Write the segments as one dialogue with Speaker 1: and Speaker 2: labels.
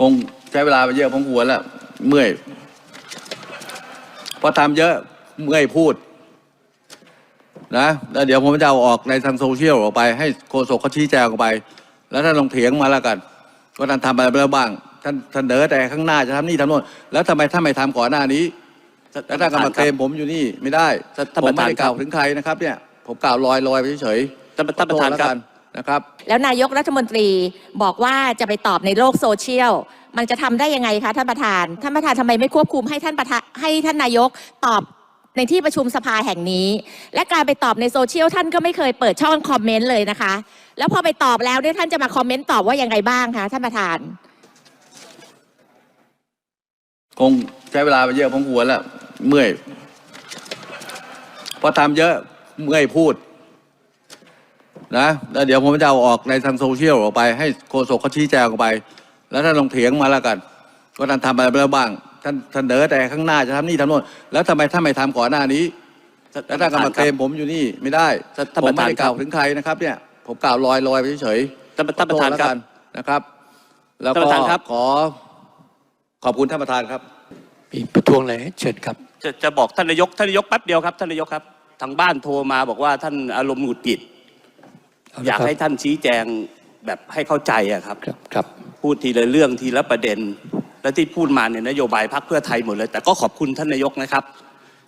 Speaker 1: คงใช้เวลาไปเยอะพอควรแล้วเมื่อยเพอทำเยอะเมื่อยพูดนะแล้วเดี๋ยวผมจะเอาออกในทางโซเชียลออกไป ให้โฆษกเขาชี้แจงออกไป แล้วท่านลองเถียงมาแล้วกันว่าท่านทำอะไรไปแล้วบ้างท่านท่านเดอแต่ข้างหน้าจะทำนี่ทำโน่นแล้วทำไมท่านไม่ทำก่อนหน้านี้แล้วท่านก็มาเคลมผมอยู่นี่ไม่ได้
Speaker 2: ท่าน
Speaker 1: ผม
Speaker 2: ประ
Speaker 1: ไม่
Speaker 2: ธาน
Speaker 1: ได้กล่าว
Speaker 2: ครับ
Speaker 1: ถึงใครนะครับ เนี่ย ผมกล่าวลอยลอยๆไปเฉยๆ
Speaker 2: ท่านท่านประธาน
Speaker 1: ขอโทษแล้ว
Speaker 2: ครับ
Speaker 1: กั นนะครับ
Speaker 3: แล้วนายกรัฐมนตรีบอกว่าจะไปตอบในโลกโซเชียล มันจะทำได้ยังไงคะท่านประธาน ท่านประธานทำไมไม่ควบคุมให้ท่านประธานให้ท่านนายกตอบในที่ประชุมสภาแห่งนี้ และการไปตอบในโซเชียลท่านก็ไม่เคยเปิดช่องคอมเมนต์เลยนะคะ แล้วพอไปตอบแล้วเนี่ยท่านจะมาคอมเมนต์ตอบว่ายังไงบ้างคะท่านประธาน
Speaker 1: คงใช้เวลาไปเยอะพอควรแล้วเมื่อยเพอทำเยอะเมื่อยพูด นะแล้วเดี๋ยวผมจะเอาออกในทางโซเชียลออกไปให้โฆษกเขาชี้แจงออกไป แล้วท่านลองเถียงมาแล้วกันว่าท่านทำอะไรไปแล้วบ้างท่านท่านเดอแต่ข้างหน้าจะทำนี่ทำโน่นแล้วทำไมท่านไม่ทำก่อนหน้านี้แล้วท่านก็มาเคลมผมอยู่นี่ไม่ได้
Speaker 2: ท่านท่าน
Speaker 1: ผม
Speaker 2: ประ
Speaker 1: ไม่
Speaker 2: ธาน
Speaker 1: ได้กล่าว
Speaker 2: ครับ
Speaker 1: ถึงใครนะครับเนี่ยผมกล่าวลอยลอยๆไปเฉยๆ
Speaker 2: ท่านท่านประธาน
Speaker 1: ขอโทษ
Speaker 2: ครับ
Speaker 1: แล้วกันนะครับ แล้ว
Speaker 2: ท่าน
Speaker 1: ก็
Speaker 2: ประธานครับ
Speaker 1: ขอขอบคุณท่านประธานครับ
Speaker 4: มีประท้วงอะไรเชิญครับ
Speaker 2: จะจะบอกท่านนายกท่านนายกแป๊บเดียวครับท่านนายกครับ ทางบ้านโทรมาบอกว่าท่านอารมณ์หงุดหงิด
Speaker 4: เอาละ
Speaker 2: อยาก
Speaker 4: ครับ
Speaker 2: ให้ท่านชี้แจงแบบให้เข้าใจอะครับ
Speaker 4: ครับครับ
Speaker 2: พูดทีละเรื่องทีละประเด็น และที่พูดมาเนี่ยนโยบายพรรคเพื่อไทยหมดเลย แต่ก็ขอบคุณท่านนายกนะครับ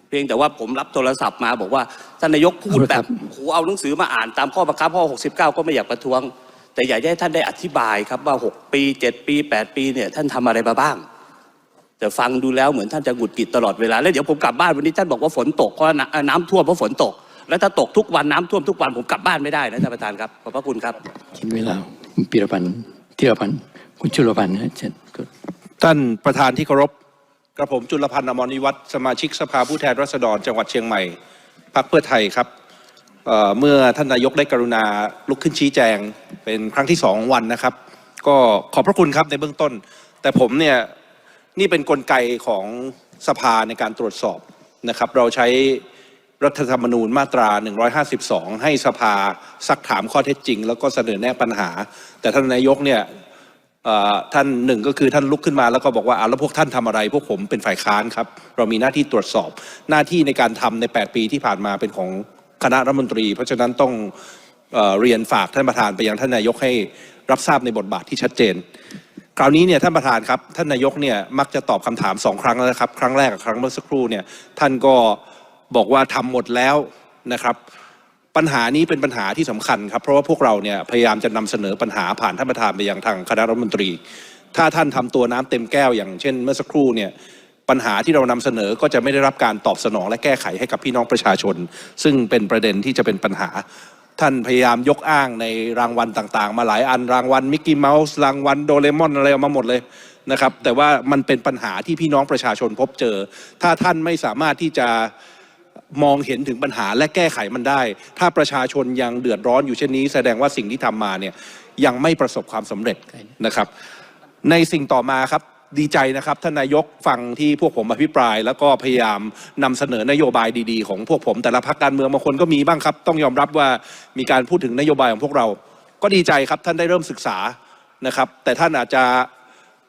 Speaker 2: เพียงแต่ว่าผมรับโทรศัพท์มาบอกว่าท่านนายกพูดแบบโหเอาหนังสือมาอ่านตามข้อบังคับข้อ 69 ก็ไม่อยากประท้วง แต่อยากให้ท่านได้อธิบายครับว่า 6 ปี 7 ปี 8 ปีเนี่ยท่านทำอะไรมาบ้าง แต่ฟังดูแล้วเหมือนท่านจะหงุดหงิดตลอดเวลาแล้วเดี๋ยวผมกลับบ้านวันนี้ท่านบอกว่าฝนตกเพราะว่าน้ำเอ่อน้ำท่วมเพราะฝนตก แล้วถ้าตกทุกวันน้ำท่วมทุกวันผมกลับบ้านไม่ได้นะท่านประธานครับขอบพระคุณครับ
Speaker 4: กินเวลาคุณปีรพันธ์ธีรพันธ์คุณจุลพันธ์นะเชิญครับ
Speaker 5: ท่านประธานที่เคารพกระผมจุลพันธ์อมรนิวัฒน์สมาชิกสภาผู้แทนราษฎรจังหวัดเชียงใหม่พรรคเพื่อไทยครับเอ่อเมื่อท่านนายกได้กรุณาลุกขึ้นชี้แจงเป็นครั้งที่สองของวันนะครับ ก็ขอบพระคุณครับในเบื้องต้น แต่ผมเนี่ยนี่เป็นนกลไกของสภาในการตรวจสอบนะครับ เราใช้ รัฐธรรมนูญมาตรา 152 ให้สภาซักถามข้อเท็จจริง แล้วก็เสนอแนะปัญหา แต่ท่านนายกเนี่ยท่านหนึ่งก็คือท่านลุกขึ้นมาแล้วก็บอกว่าอ่าแล้วพวกท่านทำอะไร พวกผมเป็นฝ่ายค้านครับ เรามีหน้าที่ตรวจสอบหน้าที่ในการทำใน 8 ปีที่ผ่านมาเป็นของคณะรัฐมนตรี เพราะฉะนั้นต้องเอเรียนฝากท่านประธานไปยังท่านนายกให้รับทราบในบทบาทที่ชัดเจน คราวนี้เนี่ยท่านประธานครับท่านนายกเนี่ยมักจะตอบคำถามสองครั้งแล้วนะครับ ครั้งแรกกับครั้งเมื่อสักครู่เนี่ยท่านก็ บอกว่าทำหมดแล้วนะครับ ปัญหานี้เป็นปัญหาที่สำคัญครับ เพราะว่าพวกเราเนี่ยพยายามจะนำเสนอปัญหาผ่านท่านประธานไปยังทางคณะรัฐมนตรี ถ้าท่านทำตัวน้ำเต็มแก้วอย่างเช่น เมื่อสักครู่เนี่ยปัญหาที่เรานำเสนอก็จะไม่ได้รับการตอบสนองและแก้ไขให้กับพี่น้องประชาชน ซึ่งเป็นประเด็นที่จะเป็นปัญหา ท่านพยายามยกอ้างในรางวัลต่างๆ มาหลายอันรางวัลมิกกี้เมาส์รางวัลโดเรมอนอะไรเอามาหมดเลยนะครับแต่ว่ามันเป็นปัญหาที่พี่น้องประชาชนพบเจอ ถ้าท่านไม่สามารถที่จะ มองเห็นถึงปัญหาและแก้ไขมันได้ ถ้าประชาชนยังเดือดร้อนอยู่เช่นนี้ แสดงว่าสิ่งที่ทำมาเนี่ยยังไม่ประสบความสำเร็จนะครับ ในสิ่งต่อมาครับดีใจนะครับท่านนายกฟังที่พวกผมอภิปราย แล้วก็พยายามนำเสนอนโยบายดีๆ ของพวกผมแต่ละพรรคการเมืองบางคนก็มีบ้างครับ ต้องยอมรับว่ามีการพูดถึงนโยบายของพวกเรา ก็ดีใจครับท่านได้เริ่มศึกษานะครับ แต่ท่านอาจจะ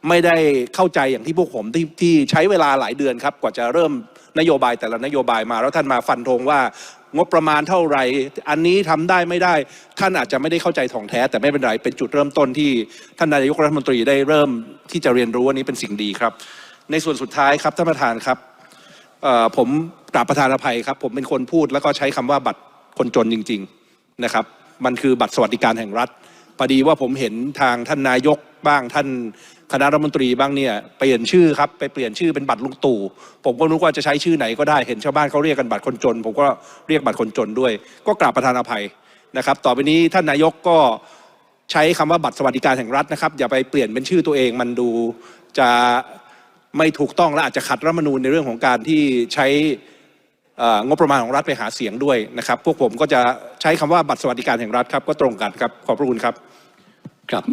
Speaker 5: ไม่ได้เข้าใจอย่างที่พวกผมที่ที่ใช้เวลาหลายเดือนครับกว่าจะเริ่ม นโยบายแต่ละนโยบายมา แล้วท่านมาฟันธงว่างบประมาณเท่าไหร่ อันนี้ทำได้ไม่ได้ ท่านอาจจะไม่ได้เข้าใจถ่องแท้ แต่ไม่เป็นไร เป็นจุดเริ่มต้นที่ท่านนายกรัฐมนตรีได้เริ่มที่จะเรียนรู้อันนี้เป็นสิ่งดีครับ ในส่วนสุดท้ายครับท่านประธานครับผมกราบประธานอภัยครับ ผมเป็นคนพูดแล้วก็ใช้คำว่าบัตรคนจนจริง ๆนะครับ มันคือบัตรสวัสดิการแห่งรัฐ พอดีว่าผมเห็นทางท่านนายกบ้างท่านคณะรัฐมนตรีบ้างเนี่ยเปลี่ยนชื่อครับไปเปลี่ยนชื่อเป็นบัตรลุงตู่ ผมก็นึกว่าจะใช้ชื่อไหนก็ได้เห็นชาวบ้านเขาเรียกกันบัตรคนจน ผมก็เรียกบัตรคนจนด้วย ก็กราบประธานอภัยนะครับ ต่อไปนี้ท่านนายกก็ใช้คำว่าบัตรสวัสดิการแห่งรัฐนะครับ อย่าไปเปลี่ยนเป็นชื่อตัวเองมันดูจะไม่ถูกต้องและอาจจะขัดรัฐมนูญในเรื่องของการที่ใช้ งบประมาณของรัฐไปหาเสียงด้วยนะครับ พวกผมก็จะใช้คำว่าบัตรสวัสดิการแห่งรัฐครับ ก็ตรงกันครับ ขอบพระคุณครับ
Speaker 4: ครับ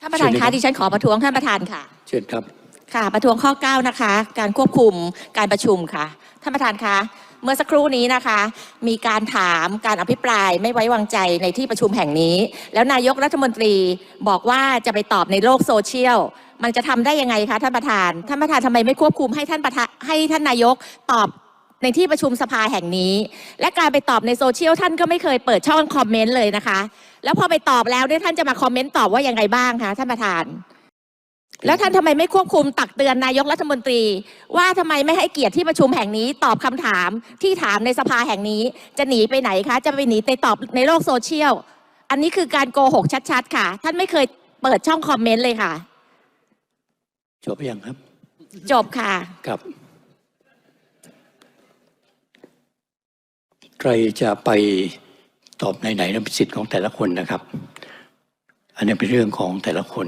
Speaker 3: ท่านประธาน
Speaker 4: เชิญเลยครั
Speaker 3: คะ
Speaker 4: บ
Speaker 3: ดิฉันขอประท้วงท่านประธานค่ะ
Speaker 4: เชิญครับ
Speaker 3: ค่ะ ประท้วงข้อ 9 นะคะ การควบคุมการประชุมค่ะ ท่านประธานคะเมื่อสักครู่นี้นะคะ มีการถามการอภิปรายไม่ไว้วางใจในที่ประชุมแห่งนี้ แล้วนายกรัฐมนตรีบอกว่าจะไปตอบในโลกโซเชียล มันจะทำได้ยังไงคะท่านประธาน ท่านประธานทำไมไม่ควบคุมให้ท่านประธานให้ท่านนายกตอบในที่ประชุมสภาแห่งนี้ และการไปตอบในโซเชียลท่านก็ไม่เคยเปิดช่องคอมเมนต์เลยนะคะ แล้วพอไปตอบแล้วเนี่ยท่านจะมาคอมเมนต์ตอบว่ายังไงบ้างคะท่านประธาน แล้วท่านทำไมไม่ควบคุมตักเตือนนายกรัฐมนตรี ว่าทำไมไม่ให้เกียรติที่ประชุมแห่งนี้ ตอบคำถามที่ถามในสภาแห่งนี้ จะหนีไปไหนคะจะไปหนีไปตอบในโลกโซเชียลอันนี้คือการโกหกชัด ๆ ค่ะ ท่านไม่เคยเปิดช่องคอมเมนต์เลยค่ะ
Speaker 4: จบยังครับ
Speaker 3: จบค่ะ
Speaker 4: ครับ ใครจะไปตอบไหนๆนั้นเป็นสิทธิ์ของแต่ละคนนะครับ อันนี้เป็นเรื่องของแต่ละคน